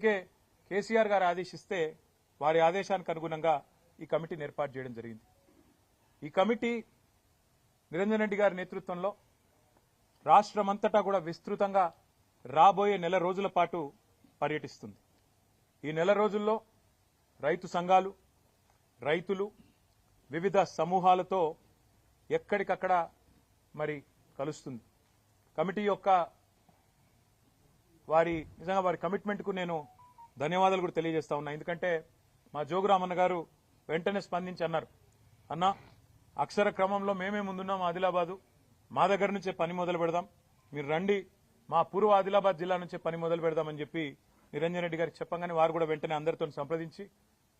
అందుకే కేసీఆర్ గారు ఆదేశిస్తే వారి ఆదేశానికి అనుగుణంగా ఈ కమిటీని ఏర్పాటు చేయడం జరిగింది. ఈ కమిటీ నిరంజన్ రెడ్డి గారి నేతృత్వంలో రాష్ట్రమంతటా కూడా విస్తృతంగా రాబోయే నెల రోజుల పాటు పర్యటిస్తుంది. ఈ నెల రోజుల్లో రైతు సంఘాలు రైతులు వివిధ సమూహాలతో ఎక్కడికక్కడ మరి కలుస్తుంది. కమిటీ యొక్క వారి నిజంగా వారి కమిట్మెంట్కు నేను ధన్యవాదాలు కూడా తెలియజేస్తా ఉన్నా. ఎందుకంటే మా జోగురామన్న గారు వెంటనే స్పందించి అన్నారు అన్న అక్షర క్రమంలో మేమే ముందున్నాం ఆదిలాబాదు మా దగ్గర నుంచే పని మొదలు పెడదాం మీరు రండి మా పూర్వ ఆదిలాబాద్ జిల్లా నుంచే పని మొదలు పెడదామని చెప్పి నిరంజన్ రెడ్డి గారికి చెప్పంగానే వారు కూడా వెంటనే అందరితో సంప్రదించి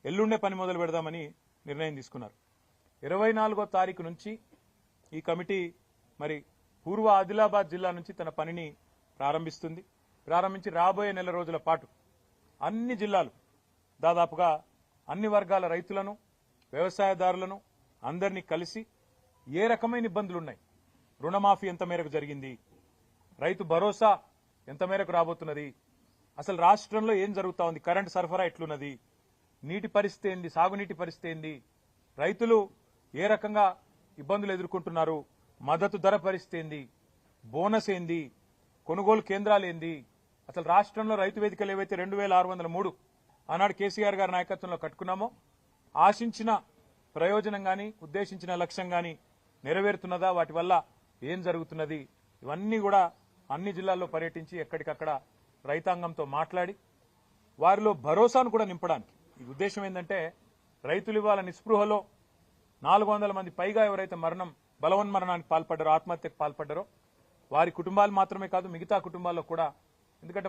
ఎల్లుండే పని మొదలు పెడదామని నిర్ణయం తీసుకున్నారు. ఇరవై నాలుగో తారీఖు నుంచి ఈ కమిటీ మరి పూర్వ ఆదిలాబాద్ జిల్లా నుంచి తన పనిని ప్రారంభిస్తుంది. ప్రారంభించి రాబోయే నెల రోజుల పాటు అన్ని జిల్లాలు దాదాపుగా అన్ని వర్గాల రైతులను వ్యవసాయదారులను అందరినీ కలిసి ఏ రకమైన ఇబ్బందులు ఉన్నాయి రుణమాఫీ ఎంత మేరకు జరిగింది? రైతు భరోసా ఎంత మేరకు రాబోతున్నది? అసలు రాష్ట్రంలో ఏం జరుగుతా ఉంది? కరెంటు సరఫరా ఎట్లున్నది? నీటి పరిస్థితి ఏంది? సాగునీటి పరిస్థితి ఏంది? రైతులు ఏ రకంగా ఇబ్బందులు ఎదుర్కొంటున్నారు? మద్దతు ధర పరిస్థితి ఏంది? బోనస్ ఏంది? కొనుగోలు కేంద్రాలు ఏంది? అసలు రాష్ట్రంలో రైతు వేదికలు ఏవైతే రెండు వేల ఆరు వందల మూడు ఆనాడు కేసీఆర్ గారి నాయకత్వంలో కట్టుకున్నామో ఆశించిన ప్రయోజనం కానీ ఉద్దేశించిన లక్ష్యం కానీ నెరవేరుతున్నదా? వాటి వల్ల ఏం జరుగుతున్నది? ఇవన్నీ కూడా అన్ని జిల్లాల్లో పర్యటించి ఎక్కడికక్కడ రైతాంగంతో మాట్లాడి వారిలో భరోసాను కూడా నింపడానికి. ఈ ఉద్దేశం ఏంటంటే రైతులు ఇవాళ నిస్పృహలో నాలుగు వందల మంది పైగా ఎవరైతే మరణం బలవన్మరణానికి పాల్పడ్డారో ఆత్మహత్యకు పాల్పడ్డారో వారి కుటుంబాలు మాత్రమే కాదు మిగతా కుటుంబాల్లో కూడా ఎందుకంటే మొన్న